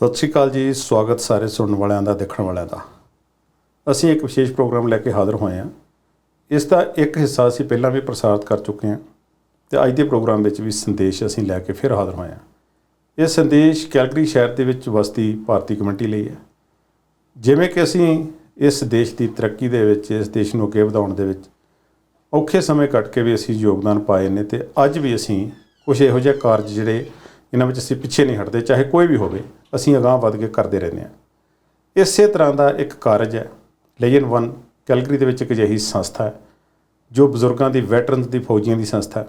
ਸਤਿ ਸ਼੍ਰੀ ਅਕਾਲ ਜੀ, ਸਵਾਗਤ ਸਾਰੇ ਸੁਣਨ ਵਾਲਿਆਂ ਦਾ, ਦੇਖਣ ਵਾਲਿਆਂ ਦਾ। ਅਸੀਂ ਇੱਕ ਵਿਸ਼ੇਸ਼ ਪ੍ਰੋਗਰਾਮ ਲੈ ਕੇ ਹਾਜ਼ਰ ਹੋਏ ਹਾਂ। ਇਸ ਦਾ ਇੱਕ ਹਿੱਸਾ ਅਸੀਂ ਪਹਿਲਾਂ ਵੀ ਪ੍ਰਸਾਰਿਤ ਕਰ ਚੁੱਕੇ ਹਾਂ ਤੇ ਅੱਜ ਦੇ ਪ੍ਰੋਗਰਾਮ ਵਿੱਚ ਵੀ ਸੰਦੇਸ਼ ਅਸੀਂ ਲੈ ਕੇ ਫਿਰ ਹਾਜ਼ਰ ਹੋਏ ਹਾਂ। ਇਹ ਸੰਦੇਸ਼ ਕੈਲਗਰੀ ਸ਼ਹਿਰ ਦੇ ਵਿੱਚ ਵਸਦੀ ਭਾਰਤੀ ਕਮਿਊਨਿਟੀ ਲਈ ਹੈ। ਜਿਵੇਂ ਕਿ ਅਸੀਂ ਇਸ ਦੇਸ਼ ਦੀ ਤਰੱਕੀ ਦੇ ਵਿੱਚ, ਇਸ ਦੇਸ਼ ਨੂੰ ਅੱਗੇ ਵਧਾਉਣ ਦੇ ਵਿੱਚ ਔਖੇ ਸਮੇਂ ਕੱਟ ਕੇ ਵੀ ਅਸੀਂ ਯੋਗਦਾਨ ਪਾਏ ਨੇ ਤੇ ਅੱਜ ਵੀ ਅਸੀਂ ਕੁਝ ਇਹੋ ਜਿਹੇ ਕਾਰਜ ਜਿਹੜੇ ਇਹਨਾਂ ਵਿੱਚ ਅਸੀਂ ਪਿੱਛੇ ਨਹੀਂ ਹਟਦੇ, ਚਾਹੇ ਕੋਈ ਵੀ ਹੋਵੇ ਅਸੀਂ ਅਗਾਂਹ ਵੱਧ ਕੇ ਕਰਦੇ ਰਹਿੰਦੇ ਹਾਂ। ਇਸੇ ਤਰ੍ਹਾਂ ਦਾ ਇੱਕ ਕਾਰਜ ਹੈ। ਲੇਜਨ 1 ਕੈਲਗਰੀ ਦੇ ਵਿੱਚ ਇੱਕ ਅਜਿਹੀ ਸੰਸਥਾ ਹੈ, ਜੋ ਬਜ਼ੁਰਗਾਂ ਦੀ ਵੈਟਰਨਸ ਦੀ ਫੌਜੀਆਂ ਦੀ ਸੰਸਥਾ ਹੈ,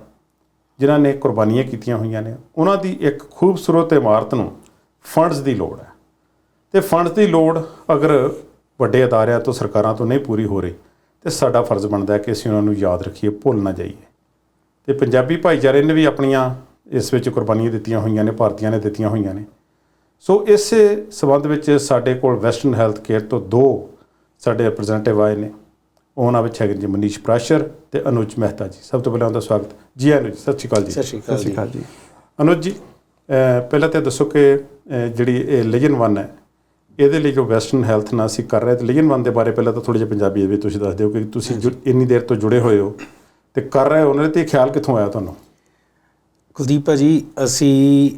ਜਿਨ੍ਹਾਂ ਨੇ ਕੁਰਬਾਨੀਆਂ ਕੀਤੀਆਂ ਹੋਈਆਂ ਨੇ। ਉਹਨਾਂ ਦੀ ਇੱਕ ਖੂਬਸੂਰਤ ਇਮਾਰਤ ਨੂੰ ਫੰਡਸ ਦੀ ਲੋੜ ਹੈ। ਤੇ ਫੰਡਸ ਦੀ ਲੋੜ ਅਗਰ ਵੱਡੇ ਅਦਾਰਿਆਂ ਤੋਂ, ਸਰਕਾਰਾਂ ਤੋਂ ਨਹੀਂ ਪੂਰੀ ਹੋ ਰਹੀ, ਤੇ ਸਾਡਾ ਫਰਜ਼ ਬਣਦਾ ਹੈ ਕਿ ਅਸੀਂ ਉਹਨਾਂ ਨੂੰ ਯਾਦ ਰੱਖੀਏ, ਭੁੱਲ ਨਾ ਜਾਈਏ। ਤੇ ਪੰਜਾਬੀ ਭਾਈਚਾਰੇ ਨੇ ਵੀ ਆਪਣੀਆਂ ਇਸ ਵਿੱਚ ਕੁਰਬਾਨੀਆਂ ਦਿੱਤੀਆਂ ਹੋਈਆਂ ਨੇ, ਭਾਰਤੀਆਂ ਨੇ ਦਿੱਤੀਆਂ ਹੋਈਆਂ ਨੇ। ਸੋ ਇਸੇ ਸਬੰਧ ਵਿੱਚ ਸਾਡੇ ਕੋਲ ਵੈਸਟਰਨ ਹੈਲਥ ਕੇਅਰ ਤੋਂ ਦੋ ਸਾਡੇ ਰਿਪਰੈਜ਼ੈਂਟੇਟਿਵ ਆਏ ਨੇ। ਉਹਨਾਂ ਵਿੱਚ ਹੈਗੇ ਜੀ ਮਨੀਸ਼ ਪ੍ਰਾਸ਼ਰ ਤੇ ਅਨੁਜ ਮਹਿਤਾ ਜੀ। ਸਭ ਤੋਂ ਪਹਿਲਾਂ ਉਹਦਾ ਸਵਾਗਤ। ਜੀ ਅਨੁਜ ਸਤਿ ਸ਼੍ਰੀ ਅਕਾਲ ਜੀ। ਸਤਿ ਸ਼੍ਰੀ ਅਕਾਲ ਜੀ। ਜੀ। ਅਨੁਜ ਜੀ ਪਹਿਲਾਂ ਤਾਂ ਦੱਸੋ ਕਿ ਜਿਹੜੀ ਇਹ ਲੇਜਨ 1 ਹੈ ਇਹਦੇ ਲਈ ਜੋ ਵੈਸਟਰਨ ਹੈਲਥ ਨਾਲ ਅਸੀਂ ਕਰ ਰਹੇ ਤੇ ਲੇਜਨ 1 ਦੇ ਬਾਰੇ ਪਹਿਲਾਂ ਤਾਂ ਥੋੜੇ ਜਿਹਾ ਪੰਜਾਬੀ ਦੇ ਵਿੱਚ ਤੁਸੀਂ ਦੱਸ ਦਿਓ ਕਿ ਤੁਸੀਂ ਜੁ- ਇੰਨੀ ਦੇਰ ਤੋਂ ਜੁੜੇ ਹੋਏ ਹੋ ਤੇ ਕਰ ਰਹੇ ਹੋ। ਉਹਨਾਂ ਤੇ ਇਹ ਖਿਆਲ ਕਿੱਥੋਂ ਆਇਆ ਤੁਹਾਨੂੰ? ਕੁਲਦੀਪ ਭਾਜੀ ਅਸੀਂ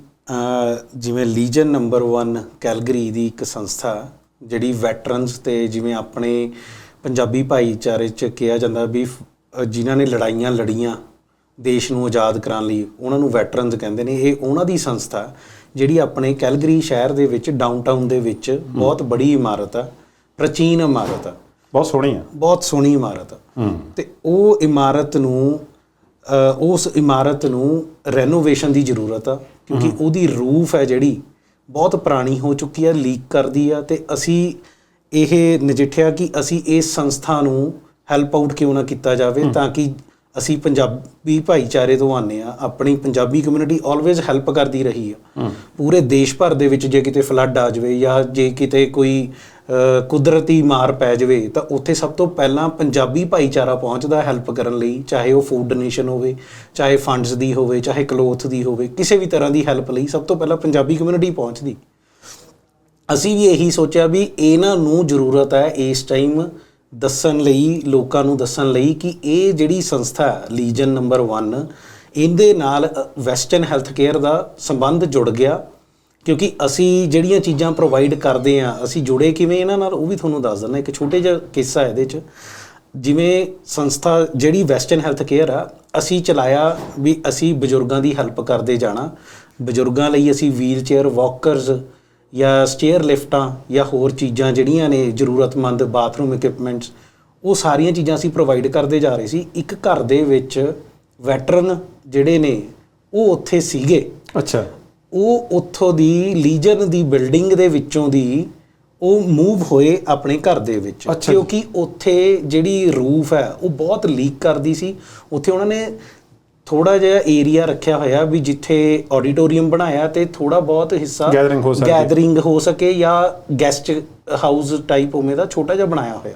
ਜਿਵੇਂ ਲੀਜਨ ਨੰਬਰ 1 ਕੈਲਗਰੀ ਦੀ ਇੱਕ ਸੰਸਥਾ ਜਿਹੜੀ ਵੈਟਰਨਸ ਤੇ ਜਿਵੇਂ ਆਪਣੇ ਪੰਜਾਬੀ ਭਾਈਚਾਰੇ ਚ ਕਿਹਾ ਜਾਂਦਾ ਵੀ ਜਿਨ੍ਹਾਂ ਨੇ ਲੜਾਈਆਂ ਲੜੀਆਂ ਦੇਸ਼ ਨੂੰ ਆਜ਼ਾਦ ਕਰਾਉਣ ਲਈ ਉਹਨਾਂ ਨੂੰ ਵੈਟਰਨਸ ਕਹਿੰਦੇ ਨੇ। ਇਹ ਉਹਨਾਂ ਦੀ ਸੰਸਥਾ ਜਿਹੜੀ ਆਪਣੇ ਕੈਲਗਰੀ ਸ਼ਹਿਰ ਦੇ ਵਿੱਚ ਡਾਊਨਟਾਊਨ ਦੇ ਵਿੱਚ ਬਹੁਤ ਬੜੀ ਇਮਾਰਤ ਆ ਪ੍ਰਾਚੀਨ ਇਮਾਰਤ ਆ। ਬਹੁਤ ਸੋਹਣੀ ਆ। ਬਹੁਤ ਸੋਹਣੀ ਇਮਾਰਤ ਆ। ਤੇ ਉਹ ਇਮਾਰਤ ਨੂੰ ਉਸ ਇਮਾਰਤ ਨੂੰ ਰੈਨੋਵੇਸ਼ਨ ਦੀ ਜ਼ਰੂਰਤ ਆ ਕਿਉਂਕਿ ਉਹਦੀ ਰੂਫ ਹੈ ਜਿਹੜੀ ਬਹੁਤ ਪੁਰਾਣੀ ਹੋ ਚੁੱਕੀ ਹੈ ਲੀਕ ਕਰਦੀ ਆ ਤੇ ਅਸੀਂ ਇਹ ਨਜਿੱਠਿਆ ਕਿ ਅਸੀਂ ਇਸ ਸੰਸਥਾ ਨੂੰ ਹੈਲਪ ਆਊਟ ਕਿਉਂ ਨਾ ਕੀਤਾ ਜਾਵੇ ਤਾਂ ਕਿ ਅਸੀਂ ਪੰਜਾਬੀ ਭਾਈਚਾਰੇ ਤੋਂ ਆਨੇ ਆ ਆਪਣੀ ਪੰਜਾਬੀ ਕਮਿਊਨਿਟੀ ਆਲਵੇਜ਼ ਹੈਲਪ ਕਰਦੀ ਰਹੀ ਆ। ਪੂਰੇ ਦੇਸ਼ ਭਰ ਦੇ ਵਿੱਚ ਜੇ ਕਿਤੇ ਫਲੱਡ ਆ ਜਾਵੇ ਜਾਂ ਜੇ ਕਿਤੇ ਕੋਈ ਕੁਦਰਤੀ ਮਾਰ ਪੈ ਜਾਵੇ, ਤਾਂ ਉੱਥੇ ਸਭ ਤੋਂ ਪਹਿਲਾਂ ਪੰਜਾਬੀ ਭਾਈਚਾਰਾ ਪਹੁੰਚਦਾ ਹੈਲਪ ਕਰਨ ਲਈ, ਚਾਹੇ ਉਹ ਫੂਡ ਡੋਨੇਸ਼ਨ ਹੋਵੇ, ਚਾਹੇ ਫੰਡਸ ਦੀ ਹੋਵੇ, ਚਾਹੇ ਕਲੋਥ ਦੀ ਹੋਵੇ, ਕਿਸੇ ਵੀ ਤਰ੍ਹਾਂ ਦੀ ਹੈਲਪ ਲਈ ਸਭ ਤੋਂ ਪਹਿਲਾਂ ਪੰਜਾਬੀ ਕਮਿਊਨਿਟੀ ਪਹੁੰਚਦੀ। ਅਸੀਂ ਵੀ ਇਹੀ ਸੋਚਿਆ ਵੀ ਇਹਨਾਂ ਨੂੰ ਜ਼ਰੂਰਤ ਹੈ ਇਸ ਟਾਈਮ ਦੱਸਣ ਲਈ, ਲੋਕਾਂ ਨੂੰ ਦੱਸਣ ਲਈ ਕਿ ਇਹ ਜਿਹੜੀ ਸੰਸਥਾ ਲੀਜਨ ਨੰਬਰ 1 ਇਹਦੇ ਨਾਲ ਵੈਸਟਰਨ ਹੈਲਥ ਕੇਅਰ ਦਾ ਸੰਬੰਧ ਜੁੜ ਗਿਆ। ਕਿਉਂਕਿ ਅਸੀਂ ਜਿਹੜੀਆਂ ਚੀਜ਼ਾਂ ਪ੍ਰੋਵਾਈਡ ਕਰਦੇ ਆ ਅਸੀਂ ਜੁੜੇ ਕਿਵੇਂ ਇਹਨਾਂ ਨਾਲ, ਉਹ ਵੀ ਤੁਹਾਨੂੰ ਦੱਸ ਦਿੰਦਾ। ਇੱਕ ਛੋਟੇ ਜਿਹਾ ਕਿੱਸਾ ਇਹਦੇ 'ਚ। ਜਿਵੇਂ ਸੰਸਥਾ ਜਿਹੜੀ ਵੈਸਟਰਨ ਹੈਲਥ ਕੇਅਰ ਆ, ਅਸੀਂ ਚਲਾਇਆ ਵੀ ਅਸੀਂ ਬਜ਼ੁਰਗਾਂ ਦੀ ਹੈਲਪ ਕਰਦੇ ਜਾਣਾ। ਬਜ਼ੁਰਗਾਂ ਲਈ ਅਸੀਂ ਵੀਲ ਚੇਅਰ ਵਾਕਰਸ ਜਾਂ ਸਟੇਅਰ ਲਿਫਟਾਂ ਜਾਂ ਹੋਰ ਚੀਜ਼ਾਂ ਜਿਹੜੀਆਂ ਨੇ, ਜ਼ਰੂਰਤਮੰਦ ਬਾਥਰੂਮ ਇਕਵਿਪਮੈਂਟਸ ਉਹ ਸਾਰੀਆਂ ਚੀਜ਼ਾਂ ਅਸੀਂ ਪ੍ਰੋਵਾਈਡ ਕਰਦੇ ਜਾ ਰਹੇ ਸੀ। ਇੱਕ ਘਰ ਦੇ ਵਿੱਚ ਵੈਟਰਨ ਜਿਹੜੇ ਨੇ, ਉਹ ਉੱਥੇ ਸੀਗੇ। ਅੱਛਾ। ਉਹ ਉੱਥੋਂ ਦੀ ਲੀਜਨ ਦੀ ਬਿਲਡਿੰਗ ਦੇ ਵਿੱਚੋਂ ਦੀ ਉਹ ਮੂਵ ਹੋਏ ਆਪਣੇ ਘਰ ਦੇ ਵਿੱਚ। ਕਿਉਂਕਿ ਉੱਥੇ ਜਿਹੜੀ ਰੂਫ ਹੈ ਉਹ ਬਹੁਤ ਲੀਕ ਕਰਦੀ ਸੀ। ਉੱਥੇ ਉਹਨਾਂ ਨੇ ਥੋੜਾ ਜਿਹਾ ਏਰੀਆ ਰੱਖਿਆ ਹੋਇਆ ਵੀ ਜਿੱਥੇ ਆਡੀਟੋਰੀਅਮ ਬਣਾਇਆ ਤੇ ਥੋੜਾ ਬਹੁਤ ਹਿੱਸਾ Gathering ਹੋ ਸਕਦੀ। ਗੈਦਰਿੰਗ ਹੋ ਸਕੇ ਜਾਂ ਗੈਸਟ ਹਾਊਸ ਟਾਈਪ ਉਵੇਂ ਦਾ ਛੋਟਾ ਜਿਹਾ ਬਣਾਇਆ ਹੋਇਆ।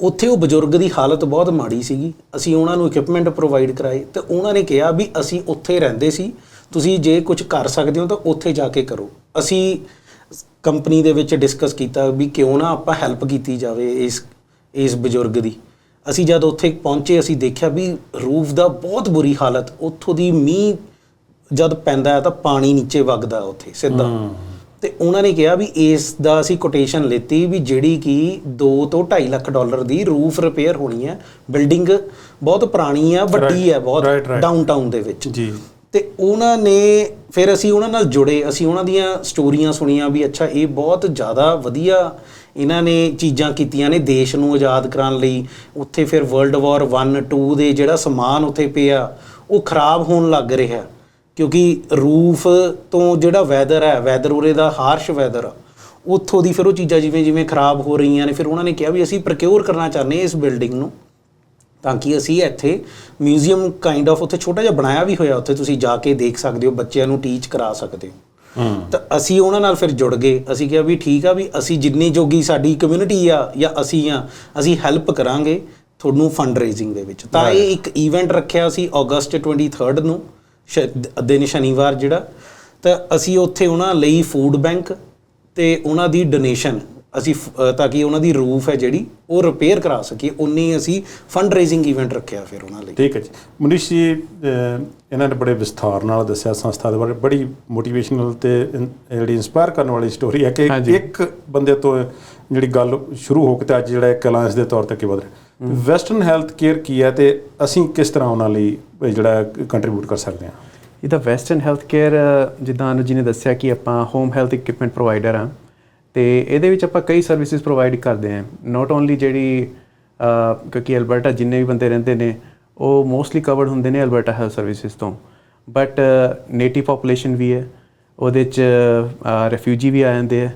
ਉੱਥੇ ਉਹ ਬਜ਼ੁਰਗ ਦੀ ਹਾਲਤ ਬਹੁਤ ਮਾੜੀ ਸੀਗੀ। ਅਸੀਂ ਉਹਨਾਂ ਨੂੰ ਇਕਵਿਪਮੈਂਟ ਪ੍ਰੋਵਾਈਡ ਕਰਾਏ ਤੇ ਉਹਨਾਂ ਨੇ ਕਿਹਾ ਵੀ ਅਸੀਂ ਉੱਥੇ ਰਹਿੰਦੇ ਸੀ। ਤੁਸੀਂ ਜੇ ਕੁਝ ਕਰ ਸਕਦੇ ਹੋ ਤਾਂ ਉੱਥੇ ਜਾ ਕੇ ਕਰੋ। ਅਸੀਂ ਕੰਪਨੀ ਦੇ ਵਿੱਚ ਡਿਸਕਸ ਕੀਤਾ ਵੀ ਕਿਉਂ ਨਾ ਆਪਾਂ ਹੈਲਪ ਕੀਤੀ ਜਾਵੇ ਇਸ ਇਸ ਬਜ਼ੁਰਗ ਦੀ। ਅਸੀਂ ਜਦ ਉੱਥੇ ਪਹੁੰਚੇ ਅਸੀਂ ਦੇਖਿਆ ਵੀ ਰੂਫ ਦਾ ਬਹੁਤ ਬੁਰੀ ਹਾਲਤ। ਉੱਥੋਂ ਦੀ ਮੀਂਹ ਜਦ ਪੈਂਦਾ ਹੈ ਤਾਂ ਪਾਣੀ ਨੀਚੇ ਵਗਦਾ ਉੱਥੇ ਸਿੱਧਾ। ਤੇ ਉਹਨਾਂ ਨੇ ਕਿਹਾ ਵੀ ਇਸ ਦਾ ਅਸੀਂ ਕੋਟੇਸ਼ਨ ਲਿੱਤੀ ਵੀ ਜਿਹੜੀ ਕਿ 2 ਤੋਂ 2.5 ਲੱਖ ਡਾਲਰ ਦੀ ਰੂਫ ਰਿਪੇਅਰ ਹੋਣੀ ਹੈ। ਬਿਲਡਿੰਗ ਬਹੁਤ ਪੁਰਾਣੀ ਆ ਵੱਡੀ ਹੈ ਬਹੁਤ. ਡਾਊਨਟਾਊਨ ਦੇ ਵਿੱਚ। ਜੀ। ਤੇ ਉਹਨਾਂ ਨੇ ਫਿਰ ਅਸੀਂ ਉਹਨਾਂ ਨਾਲ ਜੁੜੇ, ਅਸੀਂ ਉਹਨਾਂ ਦੀਆਂ ਸਟੋਰੀਆਂ ਸੁਣੀਆਂ ਵੀ ਅੱਛਾ, ਇਹ ਬਹੁਤ ਜ਼ਿਆਦਾ ਵਧੀਆ ਇਹਨਾਂ ਨੇ ਚੀਜ਼ਾਂ ਕੀਤੀਆਂ ਨੇ ਦੇਸ਼ ਨੂੰ ਆਜ਼ਾਦ ਕਰਾਉਣ ਲਈ। ਉੱਥੇ ਫਿਰ ਵਰਲਡ ਵਾਰ 1 2 ਦੇ ਜਿਹੜਾ ਸਮਾਨ ਉੱਥੇ ਪਿਆ, ਉਹ ਖਰਾਬ ਹੋਣ ਲੱਗ ਰਿਹਾ। ਕਿਉਂਕਿ ਰੂਫ ਤੋਂ ਜਿਹੜਾ ਵੈਦਰ ਹੈ ਵੈਦਰ ਉਰੇ ਦਾ ਹਾਰਸ਼ ਵੈਦਰ ਆ ਉੱਥੋਂ ਦੀ ਫਿਰ ਉਹ ਚੀਜ਼ਾਂ ਜਿਵੇਂ ਜਿਵੇਂ ਖਰਾਬ ਹੋ ਰਹੀਆਂ ਨੇ, ਫਿਰ ਉਹਨਾਂ ਨੇ ਕਿਹਾ ਵੀ ਅਸੀਂ ਪ੍ਰੋਕਿਉਰ ਕਰਨਾ ਚਾਹੁੰਦੇ ਇਸ ਬਿਲਡਿੰਗ ਨੂੰ। ਤਾਂ ਕਿ ਅਸੀਂ ਇੱਥੇ ਮਿਊਜ਼ੀਅਮ ਕਾਈਂਡ ਆਫ ਉੱਥੇ ਛੋਟਾ ਜਿਹਾ ਬਣਾਇਆ ਵੀ ਹੋਇਆ ਉੱਥੇ ਤੁਸੀਂ ਜਾ ਕੇ ਦੇਖ ਸਕਦੇ ਹੋ ਬੱਚਿਆਂ ਨੂੰ ਟੀਚ ਕਰਾ ਸਕਦੇ ਹੋ। ਹੂੰ। ਤਾਂ ਅਸੀਂ ਉਹਨਾਂ ਨਾਲ ਫਿਰ ਜੁੜ ਗਏ। ਅਸੀਂ ਕਿਹਾ ਵੀ ਠੀਕ ਆ ਵੀ ਅਸੀਂ ਜਿੰਨੀ ਜੋਗੀ ਸਾਡੀ ਕਮਿਊਨਿਟੀ ਆ ਜਾਂ ਅਸੀਂ ਆ ਅਸੀਂ ਹੈਲਪ ਕਰਾਂਗੇ ਤੁਹਾਨੂੰ ਫੰਡ ਰੇਜ਼ਿੰਗ ਦੇ ਵਿੱਚ। ਤਾਂ ਇਹ ਇੱਕ ਇਵੈਂਟ ਰੱਖਿਆ ਸੀ ਅਗਸਤ 23rd ਨੂੰ ਦਿਨ ਸ਼ਨੀਵਾਰ ਜਿਹੜਾ। ਤਾਂ ਅਸੀਂ ਉੱਥੇ ਉਹਨਾਂ ਲਈ ਫੂਡ ਬੈਂਕ ਤੇ ਉਹਨਾਂ ਦੀ ਡੋਨੇਸ਼ਨ ਅਸੀਂ ਤਾਂ ਕਿ ਉਹਨਾਂ ਦੀ ਰੂਫ ਹੈ ਜਿਹੜੀ ਉਹ ਰਿਪੇਅਰ ਕਰਾ ਸਕੀਏ। ਉਨੀ ਅਸੀਂ ਫੰਡ ਰੇਜ਼ਿੰਗ ਇਵੈਂਟ ਰੱਖਿਆ ਫਿਰ ਉਹਨਾਂ ਲਈ। ਠੀਕ ਹੈ ਜੀ। ਮਨੀਸ਼ ਜੀ ਇਹਨਾਂ ਨੇ ਬੜੇ ਵਿਸਥਾਰ ਨਾਲ ਦੱਸਿਆ ਸੰਸਥਾ ਦੇ ਬਾਰੇ। ਬੜੀ ਮੋਟੀਵੇਸ਼ਨਲ ਤੇ ਜਿਹੜੀ ਇਨਸਪਾਇਰ ਕਰਨ ਵਾਲੀ ਸਟੋਰੀ ਹੈ ਕਿ। ਇੱਕ ਬੰਦੇ ਤੋਂ ਜਿਹੜੀ ਗੱਲ ਸ਼ੁਰੂ ਹੋ ਕੇ ਤੇ ਅੱਜ ਜਿਹੜਾ ਇੱਕ ਅਲਾਈਅੰਸ ਦੇ ਤੌਰ ਤੇ ਅੱਗੇ ਵਧ ਰਿਹਾ। ਵੈਸਟਰਨ ਹੈਲਥ ਕੇਅਰ ਕੀ ਹੈ ਤੇ ਅਸੀਂ ਕਿਸ ਤਰ੍ਹਾਂ ਉਹਨਾਂ ਲਈ ਇਹ ਜਿਹੜਾ ਕੰਟਰੀਬਿਊਟ ਕਰ ਸਕਦੇ ਹਾਂ? ਇਹਦਾ ਵੈਸਟਰਨ ਹੈਲਥ ਕੇਅਰ ਜਿੱਦਾਂ ਅਨੁਜ ਜੀ ਨੇ ਦੱਸਿਆ ਕਿ ਆਪਾਂ ਹੋਮ ਹੈਲਥ ਇਕਵਿਪਮੈਂਟ ਪ੍ਰੋਵਾਈਡਰ ਆ ਤੇ ਇਹਦੇ ਵਿੱਚ ਆਪਾਂ ਕਈ ਸਰਵਿਸਿਜ਼ ਪ੍ਰੋਵਾਈਡ ਕਰਦੇ ਹਾਂ। ਨਾਟ ਓਨਲੀ ਜਿਹੜੀ ਕਿਉਂਕਿ ਅਲਬਰਟਾ ਜਿੰਨੇ ਵੀ ਬੰਦੇ ਰਹਿੰਦੇ ਨੇ, ਉਹ ਮੋਸਟਲੀ ਕਵਰਡ ਹੁੰਦੇ ਨੇ ਅਲਬਰਟਾ ਹੈਲਥ ਸਰਵਿਸਿਜ਼ ਤੋਂ। ਬਟ ਨੇਟਿਵ ਪੋਪੂਲੇਸ਼ਨ ਵੀ ਹੈ, ਉਹਦੇ ਚ ਰੈਫਿਊਜੀ ਵੀ ਆ ਜਾਂਦੇ ਆ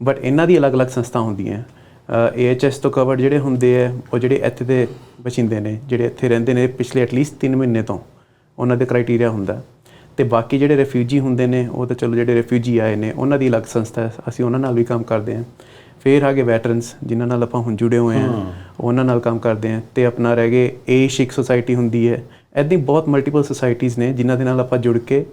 ਬਟ ਇਹਨਾਂ ਦੀ ਅਲੱਗ-ਅਲੱਗ ਸੰਸਥਾ ਹੁੰਦੀਆਂ ਏਐਚਐਸ ਤੋਂ ਕਵਰਡ ਜਿਹੜੇ ਹੁੰਦੇ ਆ ਉਹ ਜਿਹੜੇ ਇੱਥੇ ਦੇ ਬਚਿੰਦੇ ਨੇ, ਜਿਹੜੇ ਇੱਥੇ ਰਹਿੰਦੇ ਨੇ ਪਿਛਲੇ ਐਟਲੀਸਟ 3 ਮਹੀਨੇ ਤੋਂ। ਉਹਨਾਂ ਦੇ ਕ੍ਰਾਈਟੇਰੀਆ ਹੁੰਦਾ। ਤੇ ਬਾਕੀ ਜਿਹੜੇ ਰੈਫਿਊਜੀ ਹੁੰਦੇ ਨੇ ਉਹ ਤਾਂ ਚਲੋ ਜਿਹੜੇ ਰੈਫਿਊਜੀ ਆਏ ਨੇ ਉਹਨਾਂ ਦੀ ਅਲੱਗ ਸੰਸਥਾ ਹੈ। ਅਸੀਂ ਉਹਨਾਂ ਨਾਲ ਵੀ ਕੰਮ ਕਰਦੇ ਹਾਂ। ਫਿਰ ਆਗੇ ਵੈਟਰਨਸ ਜਿਨ੍ਹਾਂ ਨਾਲ ਆਪਾਂ ਹੁਣ ਜੁੜੇ ਹੋਏ ਹਾਂ। ਉਹਨਾਂ ਨਾਲ ਕੰਮ ਕਰਦੇ ਹਾਂ ਤੇ ਆਪਣਾ ਰਹਿ ਗਏ ਏਸ਼ਿਕ ਸੁਸਾਇਟੀ ਹੁੰਦੀ ਹੈ। ਐਦਾਂ ਹੀ ਬਹੁਤ ਮਲਟੀਪਲ ਸੁਸਾਇਟੀਆਂ ਨੇ ਜਿਨ੍ਹਾਂ ਦੇ ਨਾਲ ਆਪਾਂ ਜੁੜ ਕੇ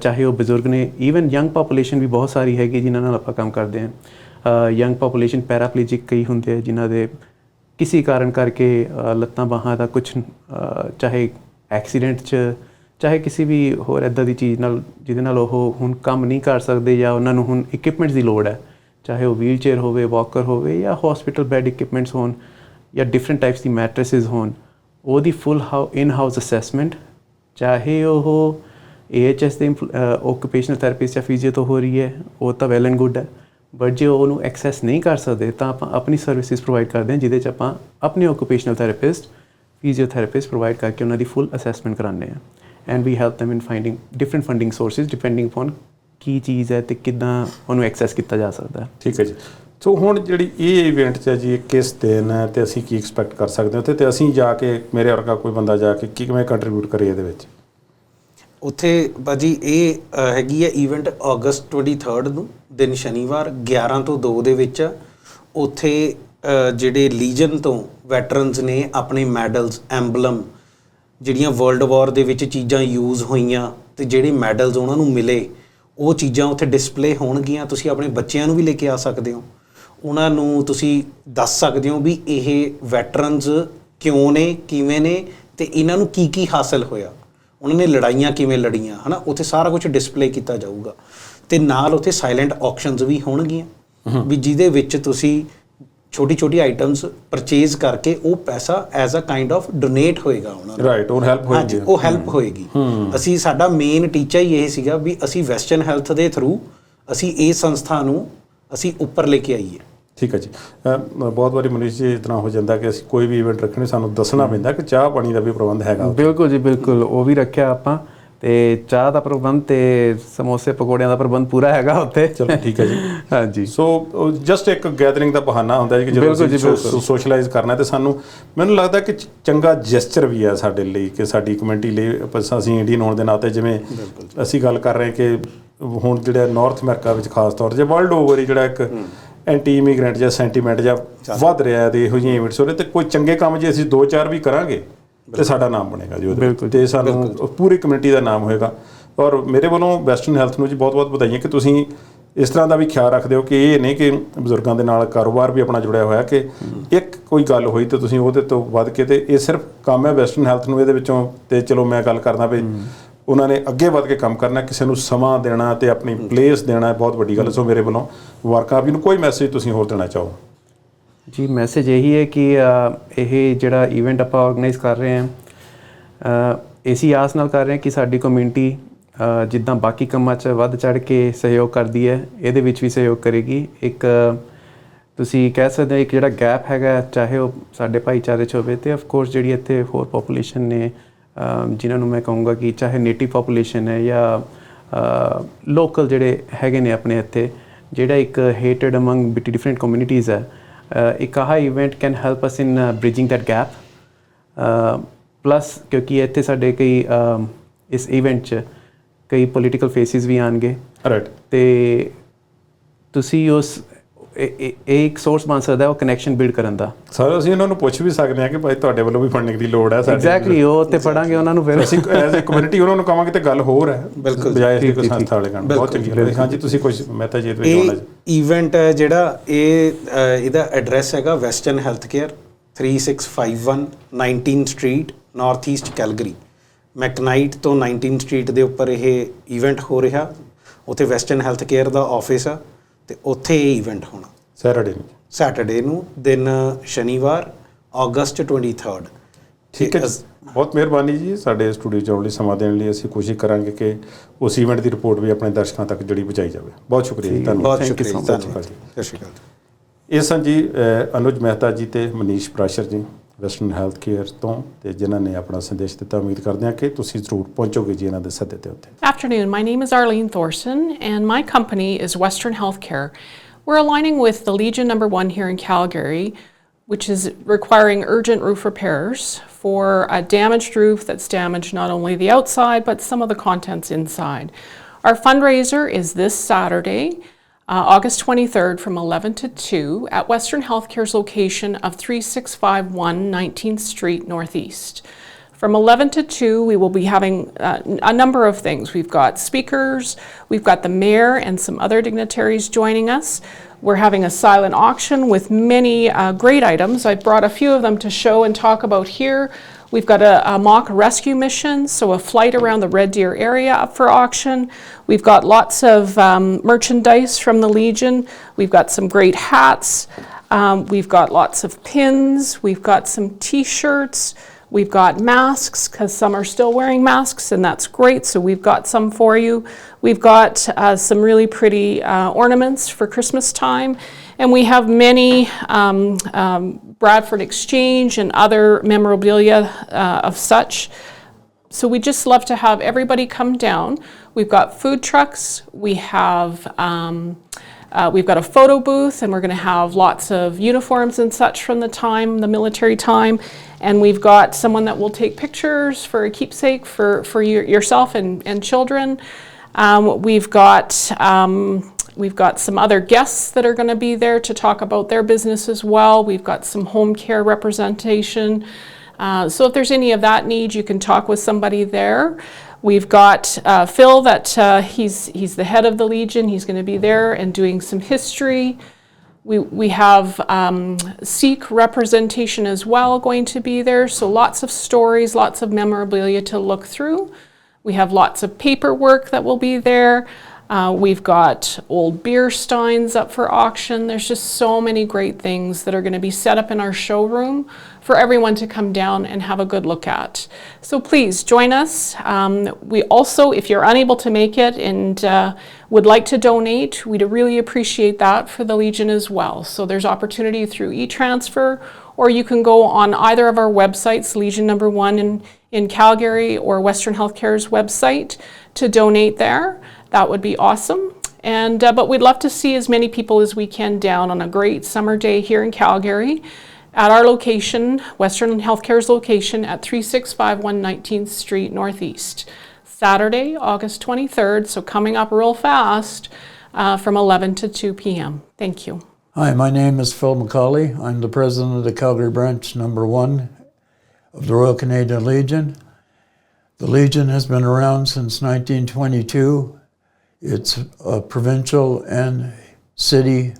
ਚਾਹੇ ਉਹ ਬਜ਼ੁਰਗ ਨੇ ਈਵਨ ਯੰਗ ਪੋਪੂਲੇਸ਼ਨ ਵੀ ਬਹੁਤ ਸਾਰੀ ਹੈਗੀ ਜਿਨ੍ਹਾਂ ਨਾਲ ਆਪਾਂ ਕੰਮ ਕਰਦੇ ਹਾਂ। ਯੰਗ ਪੋਪੂਲੇਸ਼ਨ ਪੈਰਾਪਲੀਜਿਕ ਕਈ ਹੁੰਦੇ ਆ ਜਿਨ੍ਹਾਂ ਦੇ ਕਿਸੇ ਕਾਰਨ ਕਰਕੇ ਲੱਤਾਂ ਬਾਹਾਂ ਦਾ ਕੁਝ ਚਾਹੇ ਐਕਸੀਡੈਂਟ 'ਚ ਚਾਹੇ ਕਿਸੇ ਵੀ ਹੋਰ ਐਦਾਂ ਦੀ ਚੀਜ਼ ਨਾਲ, ਜਿਹਦੇ ਨਾਲ ਉਹ ਹੁਣ ਕੰਮ ਨਹੀਂ ਕਰ ਸਕਦੇ ਜਾਂ ਉਹਨਾਂ ਨੂੰ ਹੁਣ ਇਕਵਿਪਮੈਂਟਸ ਦੀ ਲੋੜ ਹੈ। ਚਾਹੇ ਉਹ ਵੀਲਚੇਅਰ ਹੋਵੇ ਵਾਕਰ ਹੋਵੇ ਜਾਂ ਹਸਪੀਟਲ ਬੈੱਡ ਇਕਵਿਪਮੈਂਟਸ ਹੋਣ ਜਾਂ ਡਿਫਰੈਂਟ ਟਾਈਪਸ ਦੀ ਮੈਟ੍ਰੈਸਸ ਹੋਣ, ਉਹਦੀ full how in house assessment ਚਾਹੇ ਉਹ ਏਐਚਐਸ ਦੇ ਓਕੂਪੇਸ਼ਨਲ ਥੈਰੇਪਿਸਟ ਜਾਂ ਫਿਜ਼ੀਓ ਤੋਂ ਹੋ ਰਹੀ ਹੈ, ਉਹ ਤਾਂ ਵੈਲ ਐਂਡ ਗੁੱਡ ਹੈ। ਬਟ ਜੇ ਉਹ ਉਹਨੂੰ ਐਕਸੈਸ ਨਹੀਂ ਕਰ ਸਕਦੇ, ਤਾਂ ਆਪਾਂ ਆਪਣੀ ਸਰਵਿਸਿਜ਼ ਪ੍ਰੋਵਾਈਡ ਕਰਦੇ ਹਾਂ, ਜਿਹਦੇ ਚ ਆਪਾਂ ਆਪਣੇ ਓਕੂਪੇਸ਼ਨਲ ਥੈਰੇਪਿਸਟ ਫਿਜ਼ੀਓਥੈਰੇਪਿਸਟ ਪ੍ਰੋਵਾਈਡ ਕਰਕੇ ਉਹਨਾਂ ਦੀ ਫੁੱਲ ਅਸੈਸਮੈਂਟ ਕਰਾਉਂਦੇ ਹਾਂ। And we help them in finding different funding sources depending upon ਕੀ ਚੀਜ਼ ਹੈ ਤੇ ਕਿੱਦਾਂ ਉਹਨੂੰ ਐਕਸੈਸ ਕੀਤਾ ਜਾ ਸਕਦਾ ਹੈ। ਠੀਕ ਹੈ ਜੀ। ਸੋ ਹੁਣ ਜਿਹੜੀ ਇਹ ਇਵੈਂਟ ਚ ਹੈ ਜੀ ਇਹ ਕਿਸ ਦਿਨ ਹੈ ਤੇ ਅਸੀਂ ਕੀ ਐਕਸਪੈਕਟ ਕਰ ਸਕਦੇ ਹਾਂ ਉੱਥੇ ਤੇ ਅਸੀਂ ਜਾ ਕੇ ਮੇਰੇ ਵਰਗਾ ਕੋਈ ਬੰਦਾ ਜਾ ਕੇ ਕਿਵੇਂ ਕੰਟਰੀਬਿਊਟ ਕਰੇ ਇਹਦੇ ਵਿੱਚ? ਉੱਥੇ ਬਾਜੀ ਇਹ ਹੈਗੀ ਹੈ ਇਵੈਂਟ ਅਗਸਤ 23rd ਨੂੰ ਦਿਨ ਸ਼ਨੀਵਾਰ 11 ਤੋਂ 2 ਦੇ ਵਿੱਚ। ਉੱਥੇ ਜਿਹੜੇ ਲੀਜਨ ਤੋਂ ਵੈਟਰਨਸ ਨੇ ਆਪਣੇ ਮੈਡਲਸ ਐਮਬਲਮ ਜਿਹੜੀਆਂ ਵਰਲਡ ਵਾਰ ਦੇ ਵਿੱਚ ਚੀਜ਼ਾਂ ਯੂਜ਼ ਹੋਈਆਂ ਤੇ ਜਿਹੜੇ ਮੈਡਲਸ ਉਹਨਾਂ ਨੂੰ ਮਿਲੇ ਉਹ ਚੀਜ਼ਾਂ ਉੱਥੇ ਡਿਸਪਲੇ ਹੋਣਗੀਆਂ ਤੁਸੀਂ ਆਪਣੇ ਬੱਚਿਆਂ ਨੂੰ ਵੀ ਲੈ ਕੇ ਆ ਸਕਦੇ ਹੋ। ਉਹਨਾਂ ਨੂੰ ਤੁਸੀਂ ਦੱਸ ਸਕਦੇ ਹੋ ਵੀ ਇਹ ਵੈਟਰਨਸ ਕਿਉਂ ਨੇ ਕਿਵੇਂ ਨੇ ਤੇ ਇਹਨਾਂ ਨੂੰ ਕੀ ਕੀ ਹਾਸਲ ਹੋਇਆ। ਉਹਨਾਂ ਨੇ ਲੜਾਈਆਂ ਕਿਵੇਂ ਲੜੀਆਂ ਹਨਾ? ਉੱਥੇ ਸਾਰਾ ਕੁਝ ਡਿਸਪਲੇ ਕੀਤਾ ਜਾਊਗਾ। ਤੇ ਨਾਲ ਉੱਥੇ ਸਾਇਲੈਂਟ ਆਕਸ਼ਨਸ ਵੀ ਹੋਣਗੀਆਂ। ਵੀ ਜਿਹਦੇ ਵਿੱਚ ਤੁਸੀਂ ਛੋਟੀ ਛੋਟੀ ਆਈਟਮਸ ਪਰਚੇਜ਼ ਕਰਕੇ ਉਹ ਪੈਸਾ as a kind of donate ਹੋਏਗਾ ਉਹਨਾਂ ਨੂੰ। ਰਾਈਟ ਔਰ ਹੈਲਪ ਹੋਏਗੀ। ਉਹ ਹੈਲਪ ਹੋਏਗੀ। ਅਸੀਂ ਸਾਡਾ ਮੇਨ ਟੀਚਾ ਹੀ ਇਹ ਸੀਗਾ ਵੀ ਅਸੀਂ ਵੈਸਟਰਨ ਹੈਲਥ ਦੇ ਥਰੂ ਅਸੀਂ ਇਹ ਸੰਸਥਾ ਨੂੰ ਅਸੀਂ ਉੱਪਰ ਲੈ ਕੇ ਆਈਏ। ਠੀਕ ਹੈ ਜੀ। ਬਹੁਤ ਵਾਰੀ ਮਨੀਸ਼ ਜੀ ਤਰ੍ਹਾਂ ਹੋ ਜਾਂਦਾ ਕਿ ਅਸੀਂ ਕੋਈ ਵੀ ਇਵੈਂਟ ਰੱਖਣੇ ਸਾਨੂੰ ਦੱਸਣਾ ਪੈਂਦਾ ਕਿ ਚਾਹ ਪਾਣੀ ਦਾ ਵੀ ਪ੍ਰਬੰਧ ਹੈਗਾ। ਬਿਲਕੁਲ ਜੀ ਬਿਲਕੁਲ। ਉਹ ਵੀ ਰੱਖਿਆ ਆਪਾਂ। ਤੇ ਚਾਹ ਦਾ ਪ੍ਰਬੰਧ ਤੇ ਸਮੋਸੇ ਪਕੌੜਿਆਂ ਦਾ ਪ੍ਰਬੰਧ ਪੂਰਾ ਹੈਗਾ ਉੱਥੇ। ਚਲੋ ਠੀਕ ਹੈ ਜੀ। ਹਾਂਜੀ। ਸੋ ਜਸਟ ਇੱਕ ਗੈਦਰਿੰਗ ਦਾ ਬਹਾਨਾ ਹੁੰਦਾ ਹੈ ਕਿ ਜਦੋਂ ਜੀ, ਅਸੀਂ। ਸੋਸ਼ਲਾਈਜ਼ ਕਰਨਾ ਤੇ ਸਾਨੂੰ ਮੈਨੂੰ ਲੱਗਦਾ ਕਿ ਚੰਗਾ ਜੈਸਚਰ ਵੀ ਹੈ ਸਾਡੇ ਲਈ ਕਿ ਸਾਡੀ ਕਮਿਊਨਿਟੀ ਲਈ ਅਸੀਂ ਇੰਡੀਅਨ ਹੋਣ ਦੇ ਨਾਤੇ ਜਿਵੇਂ ਅਸੀਂ ਗੱਲ ਕਰ ਰਹੇ ਕਿ ਹੁਣ ਜਿਹੜਾ ਨਾਰਥ ਅਮਰੀਕਾ ਵਿੱਚ ਖਾਸ ਤੌਰ ਤੇ ਵਰਲਡ ਓਵਰ ਹੀ ਜਿਹੜਾ ਇੱਕ ਐਂਟੀ ਇਮੀਗ੍ਰੈਂਟ ਜਾਂ ਸੈਂਟੀਮੈਂਟ ਜਾਂ ਵੱਧ ਰਿਹਾ ਹੈ ਤੇ ਇਹੋ ਜਿਹੀਆਂ ਇਵੈਂਟਸ ਹੋ ਰਹੇ ਤੇ ਕੋਈ ਚੰਗੇ ਕੰਮ ਜੇ ਅਸੀਂ ਦੋ ਚਾਰ ਵੀ ਕਰਾਂਗੇ ਤੇ ਸਾਡਾ ਨਾਮ ਬਣੇਗਾ ਜੀ ਉਹਦੇ ਤੇ ਸਾਨੂੰ ਪੂਰੀ ਕਮਿਊਨਿਟੀ ਦਾ ਨਾਮ ਹੋਏਗਾ। ਔਰ ਮੇਰੇ ਵੱਲੋਂ ਵੈਸਟਰਨ ਹੈਲਥ ਨੂੰ ਜੀ ਬਹੁਤ-ਬਹੁਤ ਵਧਾਈਆਂ ਕਿ ਤੁਸੀਂ ਇਸ ਤਰ੍ਹਾਂ ਦਾ ਵੀ ਖਿਆਲ ਰੱਖਦੇ ਹੋ ਕਿ ਇਹ ਨਹੀਂ ਕਿ ਬਜ਼ੁਰਗਾਂ ਦੇ ਨਾਲ ਕਾਰੋਬਾਰ ਵੀ ਆਪਣਾ ਜੁੜਿਆ ਹੋਇਆ ਕਿ ਇੱਕ ਕੋਈ ਗੱਲ ਹੋਈ ਤੇ ਤੁਸੀਂ ਉਹਦੇ ਤੋਂ ਵੱਧ ਕੇ ਤੇ ਇਹ ਸਿਰਫ ਕੰਮ ਹੈ ਵੈਸਟਰਨ ਹੈਲਥ ਨੂੰ ਇਹਦੇ ਵਿੱਚੋਂ ਤੇ ਚਲੋ ਮੈਂ ਗੱਲ ਕਰਦਾ ਵੀ ਉਹਨਾਂ ਨੇ ਅੱਗੇ ਵੱਧ ਕੇ ਕੰਮ ਕਰਨਾ ਕਿਸੇ ਨੂੰ ਸਮਾਂ ਦੇਣਾ ਤੇ ਆਪਣੀ ਪਲੇਸ ਦੇਣਾ ਬਹੁਤ ਵੱਡੀ ਗੱਲ। ਸੋ ਮੇਰੇ ਵੱਲੋਂ ਵਰਕਰਾਂ ਵੀ ਨੂੰ ਕੋਈ ਮੈਸੇਜ ਤੁਸੀਂ ਹੋਰ ਦੇਣਾ ਚਾਹੋ? ਜੀ ਮੈਸੇਜ ਇਹੀ ਹੈ ਕਿ ਇਹ ਜਿਹੜਾ ਇਵੈਂਟ ਆਪਾਂ ਆਰਗੇਨਾਈਜ਼ ਕਰ ਰਹੇ ਹਾਂ ਅ, ਇਸੀ ਆਸ ਨਾਲ ਕਰ ਰਹੇ ਹਾਂ ਕਿ ਸਾਡੀ ਕਮਿਊਨਿਟੀ ਜਿੱਦਾਂ ਬਾਕੀ ਕੰਮਾਂ 'ਚ ਵੱਧ ਚੜ ਕੇ ਸਹਿਯੋਗ ਕਰਦੀ ਹੈ ਇਹਦੇ ਵਿੱਚ ਵੀ ਸਹਿਯੋਗ ਕਰੇਗੀ। ਇੱਕ ਤੁਸੀਂ ਕਹਿ ਸਕਦੇ ਹੋ ਇੱਕ ਜਿਹੜਾ ਗੈਪ ਹੈਗਾ ਚਾਹੇ ਉਹ ਸਾਡੇ ਭਾਈਚਾਰੇ 'ਚ ਹੋਵੇ ਤੇ ਆਫ ਕੋਰਸ ਜਿਹੜੀ ਇੱਥੇ ਹੋਰ ਪੋਪੂਲੇਸ਼ਨ ਨੇ ਅ, ਜਿਨ੍ਹਾਂ ਨੂੰ ਮੈਂ ਕਹੂੰਗਾ ਕਿ ਚਾਹੇ ਨੇਟਿਵ ਪੋਪੂਲੇਸ਼ਨ ਹੈ ਜਾਂ ਲੋਕਲ ਜਿਹੜੇ ਹੈਗੇ ਨੇ ਆਪਣੇ ਇੱਥੇ ਜਿਹੜਾ ਇੱਕ ਹੇਟਡ ਅਮੰਗ ਬਿਟ ਡਿਫਰੈਂਟ ਕਮਿਊਨਿਟੀਜ਼ ਹੈ ਅ, ਇੱਕ ਆਹ event can help us in bridging that gap plus ਕਿਉਂਕਿ ਇੱਥੇ ਸਾਡੇ ਕਈ ਇਸ ਇਵੈਂਟ 'ਚ ਕਈ ਪੋਲੀਟੀਕਲ ਫੇਸਿਸ ਵੀ ਆਣਗੇ ਰਾਈਟ ਤੇ ਤੁਸੀਂ ਉਸ ਇਹ ਇਹ- ਇੱਕ ਸੋਰਸ ਬਣ ਸਕਦਾ ਹੈ ਉਹ ਕਨੈਕਸ਼ਨ ਬਿਲਡ ਕਰਨ ਦਾ। ਸਰ ਅਸੀਂ ਉਹਨਾਂ ਨੂੰ ਪੁੱਛ ਵੀ ਸਕਦੇ ਹਾਂ ਕਿ ਭਾਈ ਤੁਹਾਡੇ ਵੱਲੋਂ ਵੀ ਫੰਡਿੰਗ ਦੀ ਲੋੜ ਹੈ ਸਾਡੇ ਐਗਜ਼ੈਕਟਲੀ ਉਹ ਤੇ ਪੜਾਂਗੇ ਉਹਨਾਂ ਨੂੰ ਫਿਰ। ਅਸੀਂ ਐਜ਼ ਅ ਕਮਿਊਨਿਟੀ ਉਹਨਾਂ ਨੂੰ ਕਹਾਂਗੇ ਤੇ ਗੱਲ ਹੋਰ ਹੈ। ਬਿਲਕੁਲ। ਬਜਾਏ ਅਸੀਂ ਕੋਈ ਸੰਸਥਾ ਵਾਲੇ ਕਰਨ। ਬਹੁਤ ਚੰਗੀ ਗੱਲ ਹੈ। ਹਾਂਜੀ ਤੁਸੀਂ ਕੁਝ ਮਹਿਤਾ ਜੀ ਤੋਂ ਇਹ ਜਾਣਨਾ ਇਵੈਂਟ ਹੈ ਜਿਹੜਾ ਇਹ ਇਹਦਾ ਐਡਰੈਸ ਹੈਗਾ western health care 3651 19 street north east Calgary McKnight ਤੋਂ 19 ਸਟਰੀਟ ਦੇ ਉੱਪਰ ਇਹ ਇਵੈਂਟ ਹੋ ਰਿਹਾ। ਉੱਥੇ ਵੈਸਟਰਨ ਹੈਲਥ ਕੇਅਰ ਦਾ ਆਫਿਸ ਆ। ਤੇ ਉੱਥੇ ਇਹ ਇਵੈਂਟ ਹੋਣਾ। ਸੈਟਰਡੇ ਨੂੰ। ਸੈਟਰਡੇ ਨੂੰ ਦਿਨ ਸ਼ਨੀਵਾਰ ਅਗਸਤ 23rd ਠੀਕ ਹੈ। ਬਹੁਤ ਮਿਹਰਬਾਨੀ ਜੀ ਸਾਡੇ ਸਟੂਡੀਓ 'ਚ ਆਉਣ ਲਈ ਸਮਾਂ ਦੇਣ ਲਈ ਅਸੀਂ ਕੋਸ਼ਿਸ਼ ਕਰਾਂਗੇ ਕਿ ਉਸ ਇਵੈਂਟ ਦੀ ਰਿਪੋਰਟ ਵੀ ਆਪਣੇ ਦਰਸ਼ਕਾਂ ਤੱਕ ਜਿਹੜੀ ਪਹੁੰਚਾਈ ਜਾਵੇ। ਬਹੁਤ ਸ਼ੁਕਰੀਆ ਜੀ ਧੰਨਵਾਦ। ਬਹੁਤ ਸ਼ੁਕਰੀਆ ਜੀ, ਸਤਿ ਸ਼੍ਰੀ ਅਕਾਲ ਇਹ ਸਨ ਜੀ ਅਨੁਜ ਮਹਿਤਾ ਜੀ ਤੇ ਮਨੀਸ਼ ਪ੍ਰਾਸ਼ਰ ਜੀ। ਵੈਸਟਰਨ ਹੈਲਥ ਕੇਅਰ ਤੋਂ ਤੇ ਜਿਨ੍ਹਾਂ ਨੇ ਆਪਣਾ ਸੰਦੇਸ਼ ਦਿੱਤਾ ਉਮੀਦ ਕਰਦੇ ਹਾਂ ਕਿ ਤੁਸੀਂ ਜ਼ਰੂਰ ਪਹੁੰਚੋਗੇ ਜੀ ਇਹਨਾਂ ਦੇ ਸੱਦੇ ਤੇ ਉੱਤੇ Afternoon. My name is Arlene Thorson, and my company is Western Healthcare. We're aligning with the Legion Number One here in Calgary, which is requiring urgent roof repairs for a damaged roof that's damaged not only the outside but some of the contents inside. Our fundraiser is this Saturday, uh, August 23rd, from 11 to 2 at Western Healthcare's location of 3651 19th Street Northeast. From 11 to 2, we will be having uh, a number of things. We've got speakers, we've got the mayor and some other dignitaries joining us. We're having a silent auction with many uh, great items. I brought a few of them to show and talk about here. We've got a, a mock rescue mission, so a flight around the Red Deer area up for auction. We've got lots of um, merchandise from the Legion. We've got some great hats. Um, we've got lots of pins. We've got some t shirts. We've got masks because some are still wearing masks, and that's great. So we've got some for you. We've got uh, some really pretty uh, ornaments for Christmas time, and we have many um, um, Bradford Exchange and other memorabilia uh, of such. So we just love to have everybody come down. We've got food trucks. We have um, uh, we've got a photo booth, and we're going to have lots of uniforms and such from the time, the military time. And we've got someone that will take pictures for a keepsake for for your, yourself and, and children. Um, we've got um, we've got some other guests that are going to be there to talk about their business as well. We've got some home care representation. Uh, so if there's any of that need, you can talk with somebody there. We've got uh, Phil that uh, he's he's the head of the Legion. He's going to be there and doing some history. We, we have um, Sikh representation as well going to be there. So lots of stories, lots of memorabilia to look through. We have lots of paperwork that will be there. Uh, we've got old beer steins up for auction. There's just so many great things that are going to be set up in our showroom for everyone to come down and have a good look at. So please join us. Um, we also, if you're unable to make it and uh, would like to donate, we'd really appreciate that for the Legion as well. So there's opportunity through e-transfer, or you can go on either of our websites, Legion Number One in, in Calgary or Western Healthcare's website, to donate there. That would be awesome. And uh, but we'd love to see as many people as we can down on a great summer day here in Calgary at our location, Western Healthcare's location at 3651 19th Street Northeast. Saturday, August 23rd, so coming up real fast uh, from 11 to 2 p.m. Thank you. Hi, my name is Phil McCauley. I'm the president of the Calgary branch number one of the Royal Canadian Legion. The Legion has been around since 1922. It's a provincial and city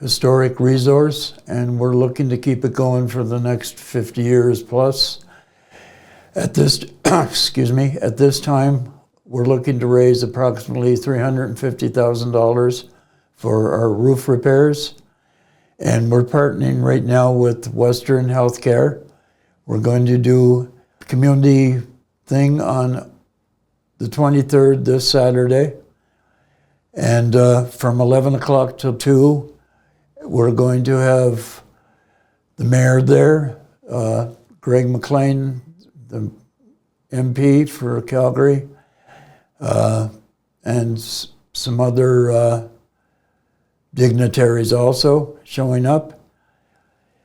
historic resource, and we're looking to keep it going for the next 50 years plus. At this, excuse me, at this time, we're looking to raise approximately $350,000 for our roof repairs. And we're partnering right now with Western Healthcare. We're going to do a community thing on the 23rd this Saturday. And uh, from 11 o'clock till 2, we're going to have the mayor there, uh, Greg McLean, the MP for Calgary, uh, and s- some other uh, dignitaries also showing up.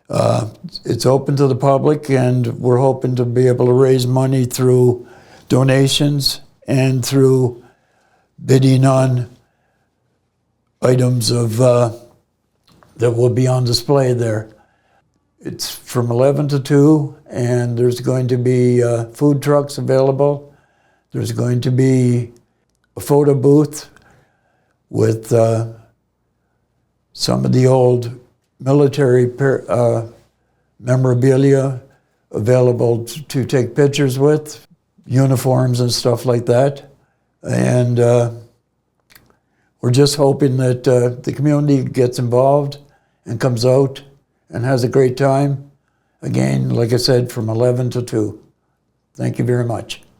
Uh, it's open to the public, and we're hoping to be able to raise money through donations and through bidding on items of uh, that will be on display there. It's from 11 to 2, and there's going to be uh, food trucks available. There's going to be a photo booth with uh, some of the old military per, uh, memorabilia available to, take pictures with, uniforms and stuff like that. And uh, we're just hoping that uh, the community gets involved and comes out and has a great time. Again, like I said, from 11 to 2. Thank you very much.